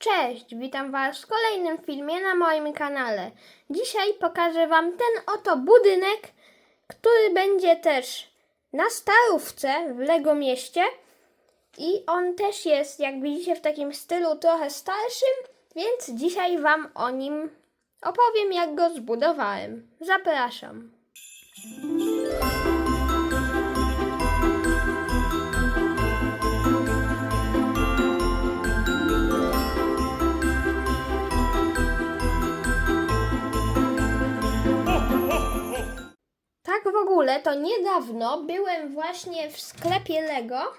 Cześć, witam Was w kolejnym filmie na moim kanale. Dzisiaj pokażę Wam ten oto budynek, który będzie też na Starówce w Lego Mieście. I on też jest, jak widzicie, w takim stylu trochę starszym, więc dzisiaj Wam o nim opowiem, jak go zbudowałem. Zapraszam. Tak w ogóle, to niedawno byłem właśnie w sklepie Lego.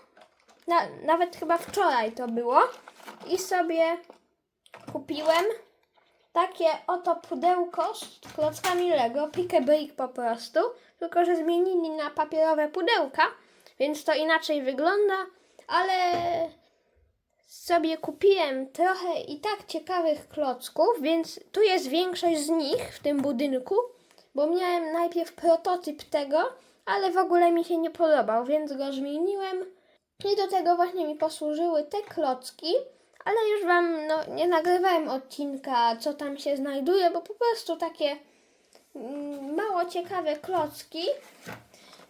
Na, nawet chyba wczoraj to było. I sobie kupiłem takie oto pudełko z klockami Lego, pick a brick po prostu. Tylko, że zmienili na papierowe pudełka, więc to inaczej wygląda, ale sobie kupiłem trochę i tak ciekawych klocków, więc tu jest większość z nich w tym budynku, bo miałem najpierw prototyp tego, ale w ogóle mi się nie podobał, więc go zmieniłem. I do tego właśnie mi posłużyły te klocki, ale już Wam no, nie nagrywałem odcinka, co tam się znajduje, bo po prostu takie mm, mało ciekawe klocki.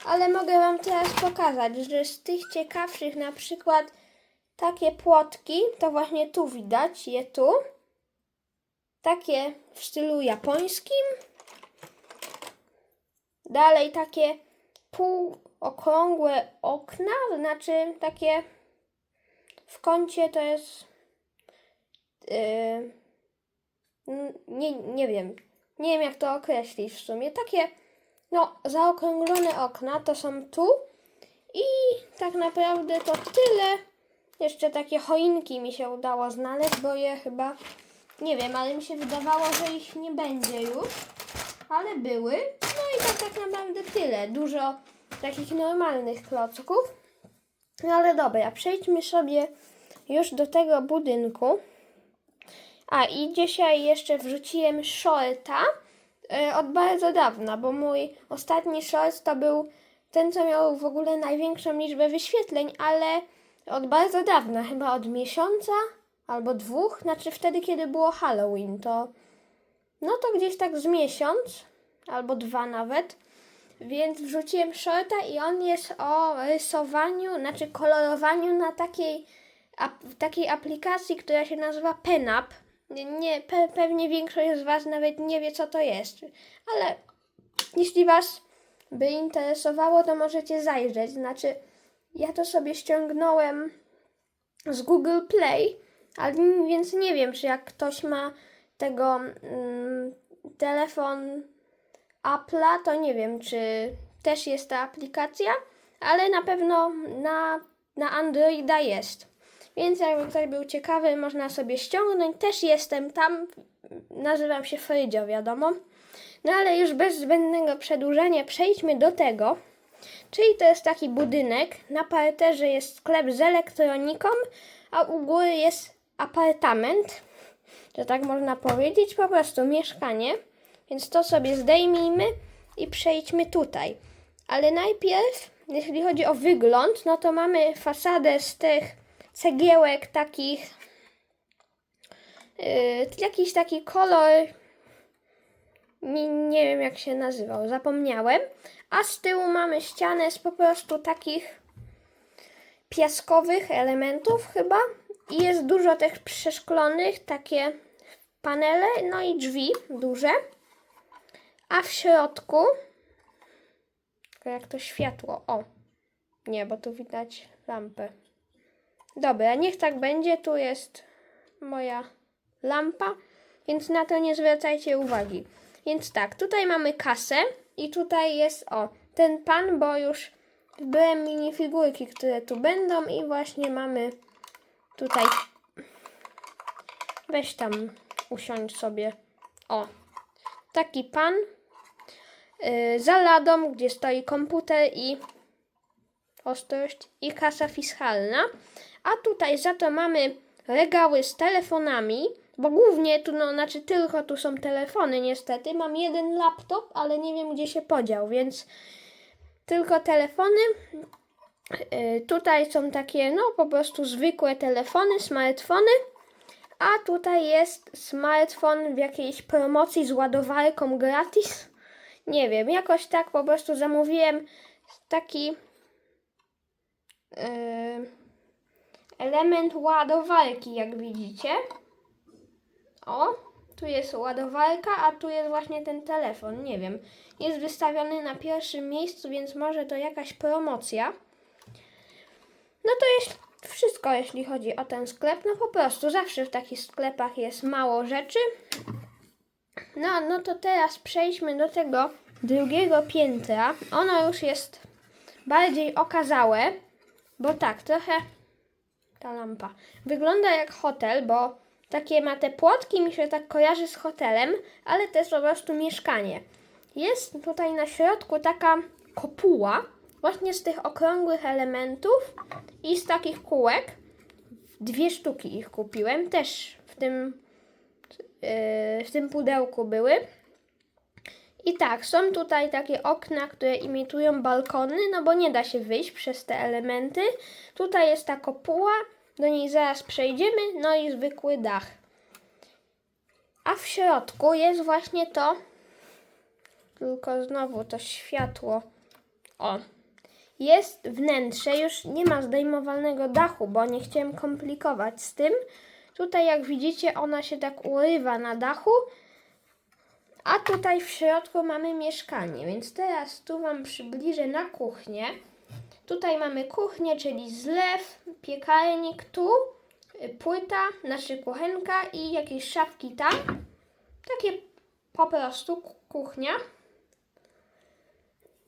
Ale mogę Wam teraz pokazać, że z tych ciekawszych na przykład takie płotki, to właśnie tu widać, je tu. Takie w stylu japońskim. Dalej takie półokrągłe okna, znaczy takie w kącie to jest yy, nie, nie wiem, nie wiem jak to określić w sumie. Takie no zaokrąglone okna to są tu i tak naprawdę to tyle. Jeszcze takie choinki mi się udało znaleźć, bo je chyba nie wiem, ale mi się wydawało, że ich nie będzie już ale były. I tak, naprawdę tyle. Dużo takich normalnych klocków. No ale dobra, przejdźmy sobie już do tego budynku. A i dzisiaj jeszcze wrzuciłem shorta e, od bardzo dawna, bo mój ostatni short to był ten, co miał w ogóle największą liczbę wyświetleń, ale od bardzo dawna, chyba od miesiąca albo dwóch, znaczy wtedy, kiedy było Halloween, to no to gdzieś tak z miesiąc, albo dwa nawet. Więc wrzuciłem shorta i on jest o rysowaniu, znaczy kolorowaniu na takiej, ap, takiej aplikacji, która się nazywa PenUp. Nie, pe, pewnie większość z Was nawet nie wie, co to jest. Ale jeśli Was by interesowało, to możecie zajrzeć. Znaczy, ja to sobie ściągnąłem z Google Play, ale więc nie wiem, czy jak ktoś ma tego mm, telefon Apple'a, to nie wiem, czy też jest ta aplikacja, ale na pewno na, na Androida jest. Więc jakby ktoś był ciekawy, można sobie ściągnąć. Też jestem tam, nazywam się Frydzio, wiadomo. No ale już bez zbędnego przedłużania przejdźmy do tego. Czyli to jest taki budynek, na parterze jest sklep z elektroniką, a u góry jest apartament, że tak można powiedzieć, po prostu mieszkanie. Więc to sobie zdejmijmy i przejdźmy tutaj. Ale najpierw, jeśli chodzi o wygląd, no to mamy fasadę z tych cegiełek takich, yy, jakiś taki kolor, nie, nie wiem jak się nazywał, zapomniałem. A z tyłu mamy ścianę z po prostu takich piaskowych elementów chyba. I jest dużo tych przeszklonych, takie panele, no i drzwi duże. A w środku, jak to światło, o, nie, bo tu widać lampę. Dobra, niech tak będzie, tu jest moja lampa, więc na to nie zwracajcie uwagi. Więc tak, tutaj mamy kasę i tutaj jest, o, ten pan, bo już wybrałem minifigurki, które tu będą i właśnie mamy tutaj, weź tam usiądź sobie, o, taki pan za ladą, gdzie stoi komputer i ostrość i kasa fiskalna. A tutaj za to mamy regały z telefonami, bo głównie tu, no, znaczy tylko tu są telefony niestety. Mam jeden laptop, ale nie wiem gdzie się podział, więc tylko telefony. Yy, tutaj są takie, no po prostu zwykłe telefony, smartfony. A tutaj jest smartfon w jakiejś promocji z ładowarką gratis. Nie wiem, jakoś tak po prostu zamówiłem taki yy, element ładowarki, jak widzicie. O, tu jest ładowarka, a tu jest właśnie ten telefon. Nie wiem. Jest wystawiony na pierwszym miejscu, więc może to jakaś promocja. No to jest wszystko, jeśli chodzi o ten sklep. No po prostu zawsze w takich sklepach jest mało rzeczy. No, no to teraz przejdźmy do tego drugiego piętra. Ono już jest bardziej okazałe, bo tak, trochę ta lampa wygląda jak hotel, bo takie ma te płotki, mi się tak kojarzy z hotelem, ale to jest po prostu mieszkanie. Jest tutaj na środku taka kopuła, właśnie z tych okrągłych elementów i z takich kółek. Dwie sztuki ich kupiłem, też w tym, w tym pudełku były. I tak, są tutaj takie okna, które imitują balkony, no bo nie da się wyjść przez te elementy. Tutaj jest ta kopuła, do niej zaraz przejdziemy, no i zwykły dach. A w środku jest właśnie to, tylko znowu to światło. O, jest wnętrze, już nie ma zdejmowalnego dachu, bo nie chciałem komplikować z tym. Tutaj, jak widzicie, ona się tak urywa na dachu, a tutaj w środku mamy mieszkanie, więc teraz tu Wam przybliżę na kuchnię. Tutaj mamy kuchnię, czyli zlew, piekarnik tu, y, płyta, nasza kuchenka i jakieś szafki tam. Takie po prostu ku- kuchnia.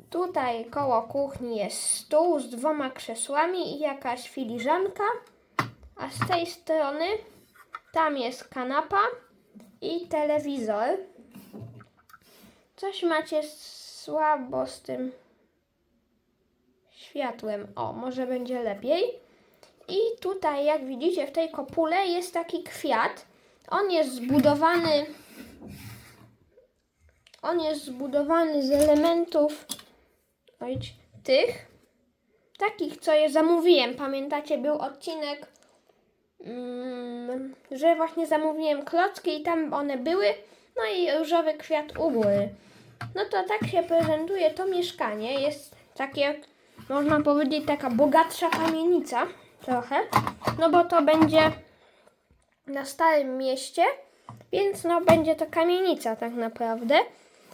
Tutaj koło kuchni jest stół z dwoma krzesłami i jakaś filiżanka, a z tej strony tam jest kanapa i telewizor. Coś macie słabo z tym światłem. O, może będzie lepiej. I tutaj, jak widzicie, w tej kopule jest taki kwiat. On jest zbudowany. On jest zbudowany z elementów ojcz, tych. Takich, co je zamówiłem. Pamiętacie, był odcinek, mm, że właśnie zamówiłem klocki i tam one były. No i różowy kwiat u góry. No to tak się prezentuje to mieszkanie. Jest takie, można powiedzieć, taka bogatsza kamienica trochę. No bo to będzie na Starym Mieście, więc no będzie to kamienica tak naprawdę.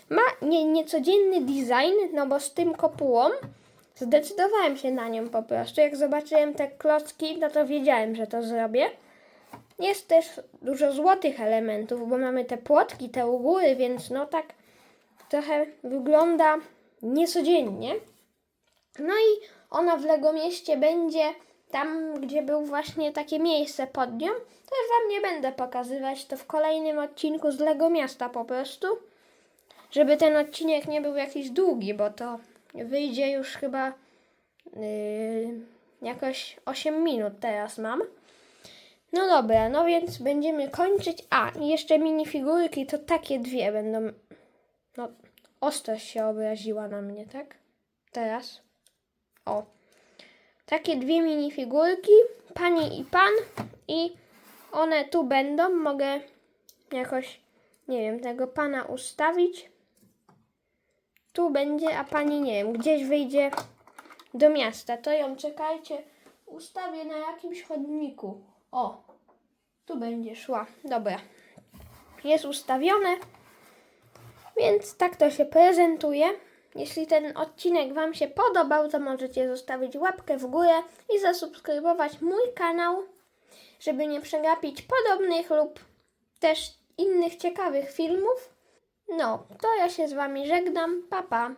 Ma nie, niecodzienny design, no bo z tym kopułą zdecydowałem się na nią po prostu. Jak zobaczyłem te klocki, no to wiedziałem, że to zrobię. Jest też dużo złotych elementów, bo mamy te płotki, te u góry, więc no tak trochę wygląda niecodziennie. No i ona w Lego Mieście będzie tam, gdzie był właśnie takie miejsce pod nią. Już Wam nie będę pokazywać, to w kolejnym odcinku z Lego Miasta po prostu. Żeby ten odcinek nie był jakiś długi, bo to wyjdzie już chyba yy, jakoś 8 minut teraz mam. No dobra, no więc będziemy kończyć. A, jeszcze minifigurki, to takie dwie będą. No, ostrość się obraziła na mnie, tak? Teraz. O. Takie dwie minifigurki, pani i pan. I one tu będą. Mogę jakoś, nie wiem, tego pana ustawić. Tu będzie, a pani nie wiem, gdzieś wyjdzie do miasta. To ją czekajcie, ustawię na jakimś chodniku. O, tu będzie szła. Dobra. Jest ustawione. Więc tak to się prezentuje. Jeśli ten odcinek Wam się podobał, to możecie zostawić łapkę w górę i zasubskrybować mój kanał, żeby nie przegapić podobnych lub też innych ciekawych filmów. No, to ja się z Wami żegnam. Pa, pa.